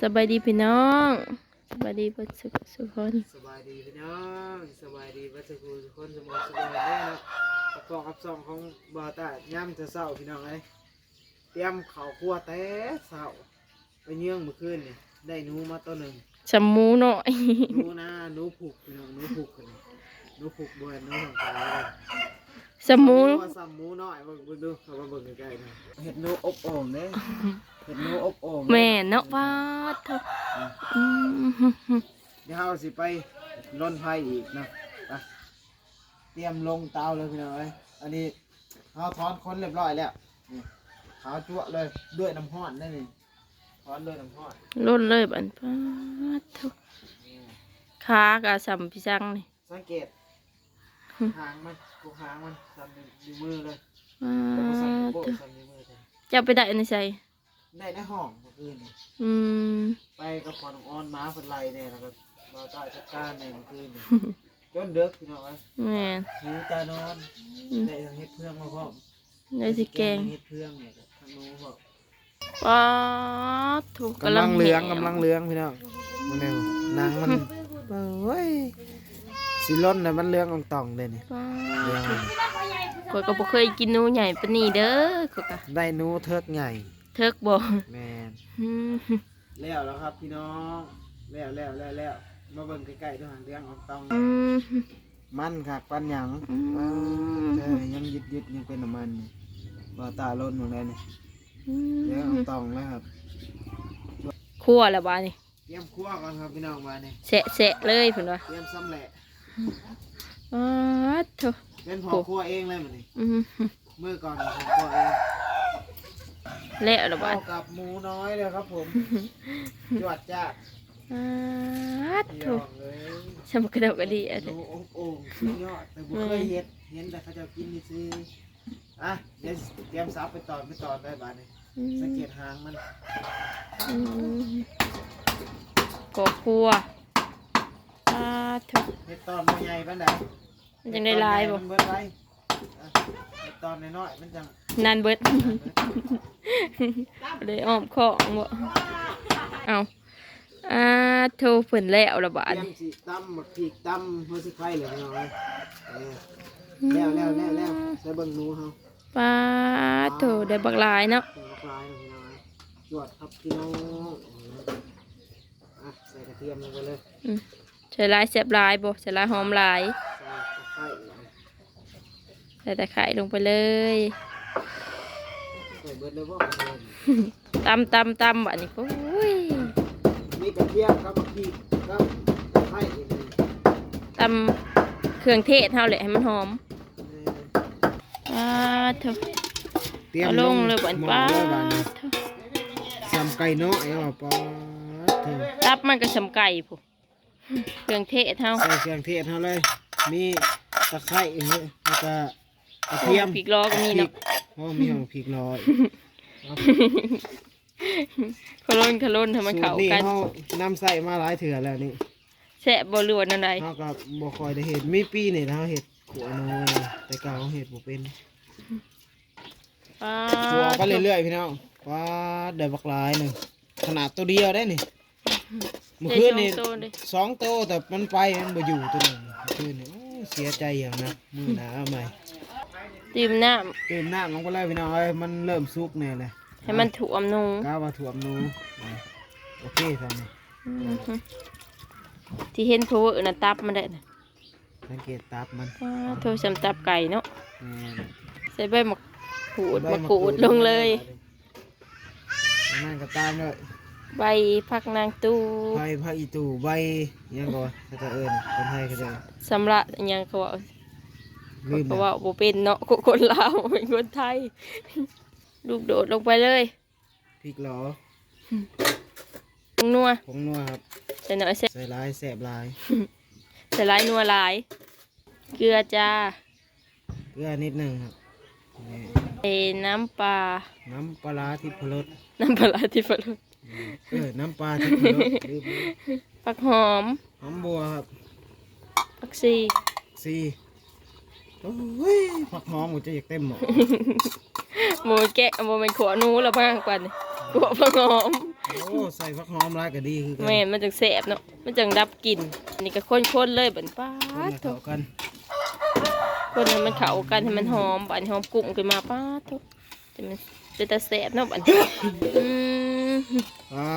สบายดีพี่น้องสบายดีเพื่อนสุขสุขคนสบายดีพี่น้องสบายดีวัชกูทุกคนสมองสบายได้เนาะประกอบกับซองของบาตาย่ำจะเศร้าพี่น้องเลยเตรียมข้าวคั่วแต่เศร้าไปเยื่องเมื่อคืนนี่ได้หนูมาตัวหนึ่งชะมูหน่อยหนูนะหนูผูกพี่น้องหนูผูกกันหนูผูกบวนหนูของตา ลยชะมูว่าซ้ำหมูน้อยเบิ่งเบิ่งดูเขามาเบิ่งใกล้ๆนะเห็ดหนูอบโอ่งเด้เห็ดหนูอบโอ่งแม่เนาะป้าดเถอะอืมเดี๋ยวเราสิไปล่นไผ่อีกนะไปเตรียมลงเตาเลยพี่น้องเอ้ยอันนี้เราถอนคนเรียบร้อยแล้วนี่ขาวจั่วะเลยด้วยน้ำห้อนนั่นนี่ถอนด้วยน้ำห้อนล้นเลยบันป้าดเถอะขากะสัมพิจังนี่สังเกต หางมันกูหางมันทำนิ้วมือเลยป้าแล้วก็สั่นดโป๊ะเถอะสั่นนิ้วมือเลยจะไปได้ในใจได้ในห้องเมื่อคืนนี่อืมไปกับพอน้องออนม้าคนไรเนี่ยแล้วก็มาใต้จัดการในเมื่อคืนนี่จนเด็กพี่น้องเอ้ยแม่หิวตานอนได้ทั้งเฮ็ดเพื่องมาพร้อมได้สิแกงเฮ็ดเพื่องเนี่ยก็ทั้งหนูพร้อมป้าดถูกกำลังเหลืองแหกำลังเหลืองพี่น้องมันเร็วหนังมันเฮ้ย สิล้นน่ะมันเหลืองอ่องต่องเลยนี่ป้าเหลืองข้อยก็บ่เคยกินหนูใหญ่ปานนี้เด้อข้อยก็ได้หนูเทิกใหญ่เทิกบ่แมนอืมแล้วแล้วครับพี่น้องแล้วแล้วแล้วแล้วมาเบิ่งใกล้ๆด้วยหางเหลืองอ่องต่อง อืม มันค่ะปันหยังอืมอ้าวเจ้ยยังยึดยึดยังเป็นน้ำมันนี่บ่ตาล้นหมดเลยนี่เหลืองอ่องต่องเลยครับคั่วแล้วบาดนี่เตรียมคั่วก่อนครับพี่น้องมานี่แสะๆเลยเพิ่นว่าเตรียมซ้ำแหละ อ้าดโถเป็นพอคั่วเองเลยมันนี่อืมมือก่อนผมคั่วเองแล้วแล้วบาเข้าดกับหมูน้อยเลยครับผม จวดจ้าอ้าดพี่โถน้องเลยสมกระดกกระดีอะดูองค์องค์สุดยอดแต่บุเคยเห็นเห็นแต่เขาจะกินนี่ซื้ออะเดี๋ยวเตรียมซับไปตอนไปตอนได้บ้านนี่สังเกตหางมันอืมก็คั่วอ้าดโถเห็ดตอนมันใหญ่ปานใดมันจังได้หลายบ่เห็ดตอนใหญ่มันเบิดไว้อะเห็ดตอนน้อยๆมันจังนานเบิด เลยอ้อมของบ่เอาอ้าดโถเพิ่นแล้วแล้วบาเตดรียมนี่สิตำหมกพริกตำเพื่อสิไข่เลยพี่น้องเลยเออแล้วแล้วแล้วแล้วใส่เบิ่งหนูเฮาป้าดโถได้บักหลายเนาะใส่กระปลายนะพี่น้องนะจวดครับพี่น้องอะใส่กระเทียมลงไปเลย อืม ใส่หลายแซ่บหลายบ่ใส่หลายหอมหลายใส่ตะไคร้ใส่ตะไคร้ลงไปเลยใส่เบิดเลยว่าตำตำตำอันนี้โอ้ยมีกระเทียมครับพริกครับตะไคร้อีกหนึ่งตำเครื่องเทศเท่าแหละให้มันหอมป้าดเถอะเตรียมเอาลงเลยบันหม้อป้าเลยบัดนี้ดเถอะซ้ำไก่น้อยเอาปอดเถอะตับมันก็สำไก่ผู้ เครื่องเทศเท่าใส่เครื่องเทศเท่าเลย มีตะไคร้อีกนิดแล้วก็กระเทียมพริกล้อก็มีเนาะพริกอ๋อมีของพริกลอยขลุ่นขลุ่นทำมันสูตเข้ารนี้กันเขานำใส่มาหลายเถื่อแล้วนี่แซ่บบ่รวนอันใดเขาก็บ่คอยได้เห็ดมีปีนี่เขาเห็ดขัวน้อยแต่เก่าเขาเห็ดบ่เป็นป้าขัวดไปเรื่อยๆพี่น้องว้าได้บักหลายหนึ่งขนาดตัวเดียวได้นี่ เมื่อคืนนี่ได้สองตัวเลยสองโตวแต่มันไปมันบ่อยู่ตัวหนึงเมื่อคืนนี่โอ้เสียใจอย่างนะมือหนาเอาใหม่ตื่มน้เติมน้ำลงไปเลยพี่น้องเอ้ยมันเริ่มสุกแน่เลยำให้มันถ่วมหนูกล้าว่าถ่วมหนูโอเคทำนี่อือฮึที่เห็นเพราะว่าน่ะตับมันได้น่ะสังเกตตับมันป้าดโทรศัพท์ตับไก่เนาะแม่นใส่ใบมะกรูดมะกรูดลงเลย นั่นก็ตามเลย ใบผักนางตู้ใบพระอีตูใบอิหยังก่อนเขาจะเอิญคนไทยเขาจะสำระอิหยังเขาว่าลืมเขานะว่าบ่เป็นเนาะคนลาวเป็นคนไทย ลูกโดดลงไปเลยพริกหลอลงนัวผงนัวครับใส่หน่อยใส่ใส่ลายแสบลายใส่หลายนัวหลาย เกลือจ้า เกลือนิดหนึงครับนี่ใส่น้ำปลา น้ำปลาร้าทิพรสน้ำปลาร้าที่ฝรั่ง เออน้ำปลาทิพรสลืมผักหอมหอมบัวครับผักชีสี่โอ้ยผักหอมหมดจะอยากเต็มหมดหมูแกะหมูเป็นขวหนูละบ้างกว่านี่ขวผักหอมโอ้ใส่ผักหอมร้ายก็ดีคือกันแม่นมันจังแสบเนาะมันจังดับกลิ่นอันนี่ก็ข้นๆเลยบัดป้าคนดให้โถเข้ากันคนให้มันเข้ากันให้มันหอมบัดนี้หอมกุ้งขึ้นมาป้าดโถจะมันเป็นตาแสบเนาะบัดนี้อืม อ่า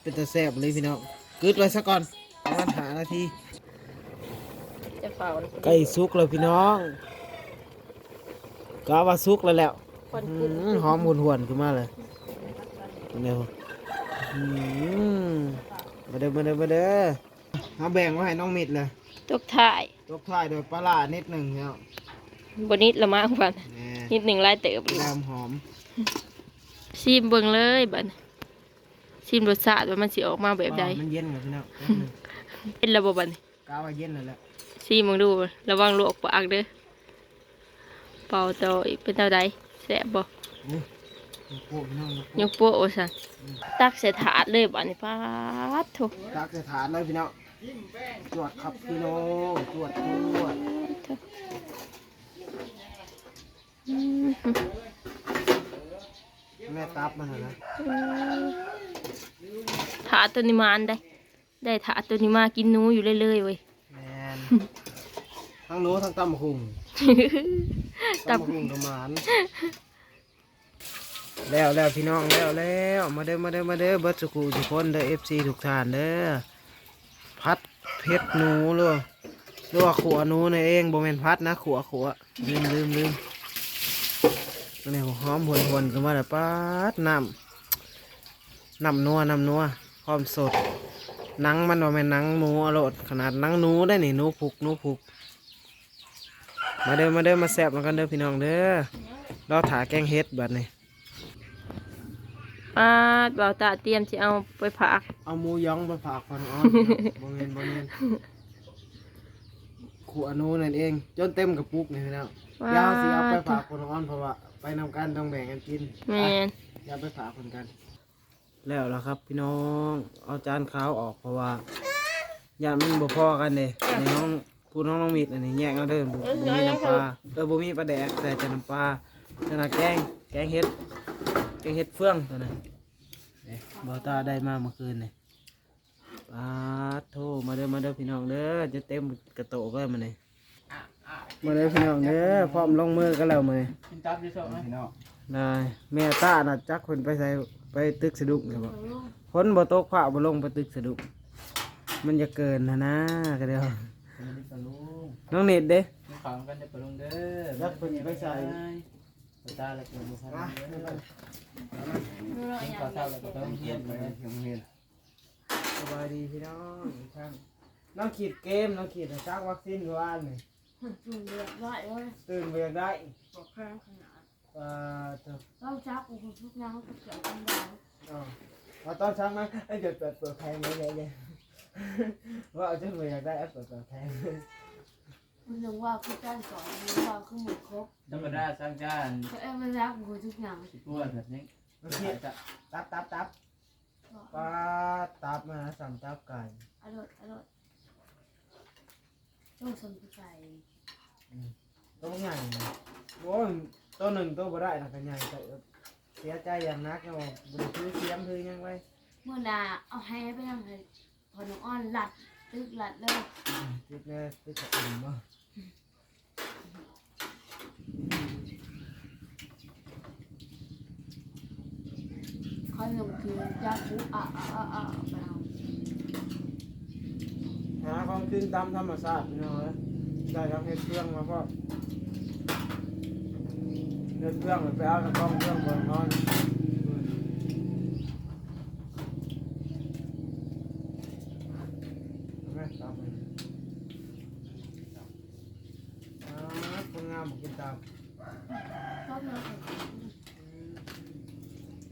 เป็นตาแซ่บเลยพี่น้องกึดไว้ซะก่อนประมาณหานาทีจะเฝ้าใกล้สุกแล้วพี่น้องก็ว่าสุกแล้วแหล้วคนอืกุ้งมหอมหวนๆขึ้นมาเลยเร็วอืมมาเด้อมาเด้อมาเด้อเอาแบ่งไว้ให้น้องมิดเลยตกท้ายยกท้ายโดยปลาร้านิดหนึ่งเนาะบนิดละมากบัดแหน่นิดหนึ่งลายเติบอยู่แรมหอมชิมเบิ่งเลยบัดนี้ ชิมรสชาติว่ามันสิออกมาแบบใดมันเย็นเลยพี่น้องแป๊บหนึ่งเป็นระบบบัดนี้กาว่าเย็นแล้วแหละชิมมึงดูระวังลวกปากเด้อเป่าต่ออีกเป็นเท่าใดแซ่บบ่นี่ยกโป๊ะพี่น้องยกยโป๊ะกโป๊ะโอซันตักใส่ถาดเลยบัดนี้ป้าดโถตักใส่ถาดเลยพี่น้องจวดครับพี่น้องจวดจวดอืม แม่ตับมันน่ะนะถาดตัวนี้มาอันได้ ได้ถาดตัวนี้มากินหนูอยู่เรื่อยๆเว้ยแมนทั้งหนูทั้งตำหุงตับตำหุงประมาณแล้วแล้วพี่น้องแล้วแล้วมาเด้อมาเด้อมาเด้อเบิร์ดสุกูทุกคนเด้อเอฟซีทุกท่านเด้อพัดเพชรหนูหรือว่าหรือว่าขัวหนูนี่เองบ่แม่นพัดนะขัวขัวลืมลืมลืมอั นนี้หอมหวนหวนกันมาแล้วปัดน้ำน้ำนัวน้ำนัวความสดหนังมันว่าแม่นหนังหมูอรดขนาดหนังหนูได้นี่หนูผูกหนูผูกมาเด้อมาเด้อมาแซ่บมากันเด้อพี่น้องเด้อเราถาแกงเฮ็ดบัดนี้ป้าดเบาตาเตรียมจะเอาไปผักเอาหมูยองไปฝากฟันอ้อนบ่แม่นบ่แม่นขวหนูนั่นเอง จนเต็มกระปุกนี่พี่น้องว้าอยาวสิเอาไปฝากคนอ้อนเพราะว่า ไปนำกันต้องแบ่งกันกินแมนอย่าไปฝากคนกัน แล้วล่ะครับ พี่น้องเอาจานขาวออกเพราะว่าอย่ามันบ่พอกันเด้ในห้องพูดน้องน้องมีดอันนี้แยกเอาเด้อบ่บ่มีน้ำปลาเออบ่มีปลาแดกแต่จะน้ำปลาขนาดแกงแกงเฮ็ดแกงเฮ็ดเฟืองตัวนั้นเอ๊ะบ่ตาได้มาเมื่อคืนนี่ปาดโทมาเด้อมาเด้อพี่น้องเด้อจะเต็มกระโตกเลยมื้อนี้ มาเด้อพี่น้องเด้อพร้อมลงมือกันแล้วมื้อนี้กินตับอยู่สองนะพี่น้องได้แม่ตาน่ะจักคนไปใส่ไปตึกสะดุ้งครับคนบ่ตกผ้าบ่ลงไปตึกสะดุ้งมันจะเกินนะนะก็เดียวสวัสดีปะลุงน้องเน็ตเด้กินข้าวกันเด้อปะลุงเด้อยักเพิ่นไปใส่ปะตาแล้วก็บ่ทันเด้อกินข้าวเช้าแล้วก็ไปโรงเรียนไปโรงเรียนสบายดีพี่น้องอีกครั้งน้องขีดเกมน้องขีดให้สร้างวัคซีนอยู่อันนี่ จุ่มเลือดไว้เว้ยตื่นไปอยากได้บอกแข้งขนาดเอ่อเจ้าเราจับอุปทุกอย่างก็เกี่ยวกันได้อ๋อเอาตอนเช้ามาไอ้เดี๋ยวเปิดเปิดแพงเลยเลยว่าเอาจนไปอยากได้แอปเปิดเปิดแพงมันถึงว่าคือการสอนมันว่าคือหมดครบธรรมดาสร้างจานก็เอ็มมันรักอุปทุกอย่างสิกลัวแบบนี้น้องขีดตับตับตับปลาตับมาสั่งตับไก่อร่อยอร่อย ต้องสนใจตัวใหญ่นะโอ้ยตัวหนึ่งตัวบ่ได้นะก็ใหญ่แต่เสียใจอย่างนักนะบอกบริซื้อเสียมคือยังไงเมื่อนาเอาให้ไปทำให้พอน้องอ้อนหลัดตึกหลัดเลยติดแน่ติดกระอุ่นมาคอยลงคือจับปุ๊บอะอะอะอะไปเอา หาของขึ้นตามธรรมชาติเนาะได้ทั้งเห็ดเครื่องมาก็เห็ดเครื่องไปเอากระต้องเครื่องก่อนนอนเอาไหมตามไปอ่าคนงามบอกกินตาม ชอบเลย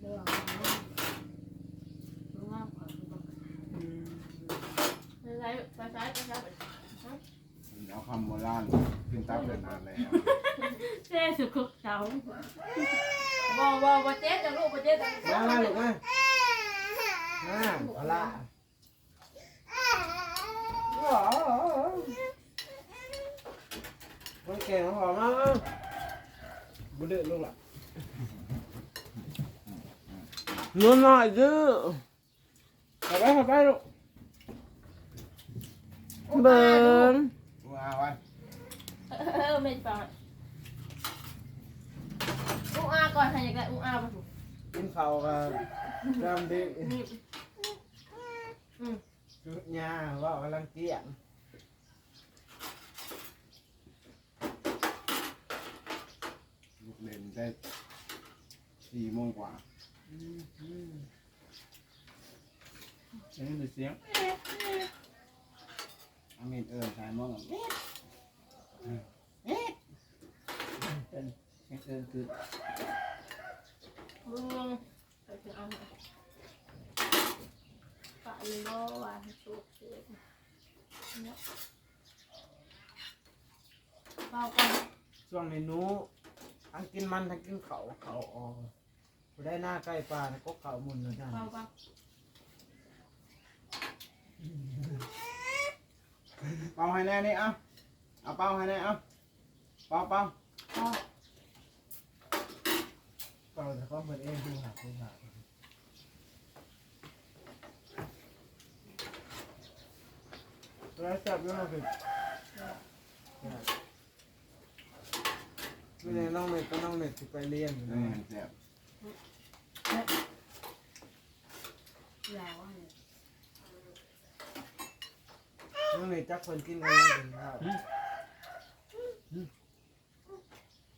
เดี๋ยวเอาน้องอ้อนขอดูก่อน ไปใช้ไปใช้ไปใช้ เอาคำโบราณ ขึ้นตับเลยนานแล้ว เจ๊สุขุมเสาบอกบอกว่าเจ๊จะลูกว่าเจ๊จะมามาลูกมามาเอาละมันแก่ของผมมาบุเดือดลูกละนุ่นหน่อยดื้อเข้าไปเข้าไปลูกเบิ่งมาไว้ เออไม่ฟังอุ้งอาก่อนให้อยากได้อุ้งอาป่ะถูกกินข้าวกันเริ่มดีนี่อืมจุดยาว่ากำลังเกลี้ยงลูกเล่นได้สี่โมงกว่าเสียงดูเสียงอามีเอิญชายโมง เป็นเสียงเอินคือลุงไปถึงเอามาปะเลยบ่ว่าให้สุกเสร็จเนี่ยเบาก่อนช่วงนี้หนูทั้งกินมันทั้งกินเขาเขาออกผู้ได้หน้าใกล้ปลาก็เขามุนเลยนะเบาก่อนเป่าให้แน่นี่เอาเอาเป่าให้แน่เอาเป่าเป่า เปล่าแต่ก็เหมือนเองดูหักดูหักแล้วจับยังไงคือไม่ได้น้องเม็ดก็น้องเม็ดที่ไปเรียนอยู่นะแซ่บน้องเม็ดจักคนกินกันยังเป็นข้าว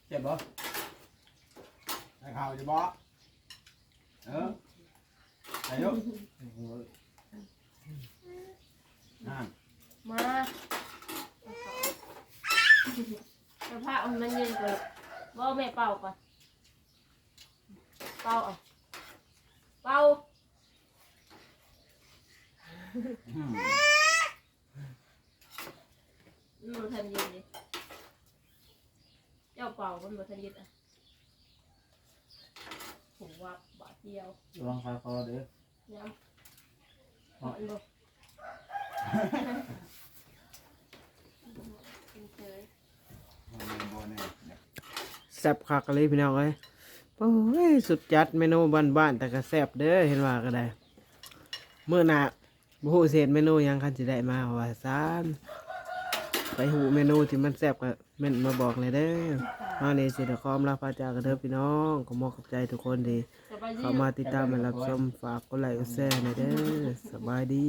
เจ็บบ่ให้ข้าวจะบอกเอออายุนั่นมาเอาผ้าเอามันยืนก่อนบ่แม่เป่าก่อนเป่าเอาเป่าอืม มันบ่ทันยืนดิเจ้าเป่า มันบทันยืนอะผมว่าบาทเดียวระวังคาคอเด้อย้ำหอนบ่เฉยบนโบนเนี่ยเนี่ยแซ่บคักเลยพี่น้องเอ้ยโอ้ยสุดจัดเมนูบ้านๆแต่ก็แซ่บเด้อเห็นว่าก็ได้เมื่อหน้าบ่ฮู้เศษเมนูหยังคันสิได้มาว่าซาน ไปหูเมนูที่มันแซ่บก็เม่นมาบอกเลยเด้อเอานี่สิได้ขอมลาพระจากกันเด้อพี่น้องขอมอบขอบใจทุกคนที่สบายดีเข้ามาติดตามและรับชมฝากกดไลค์กดแชร์หน่อยเด้อสบายดี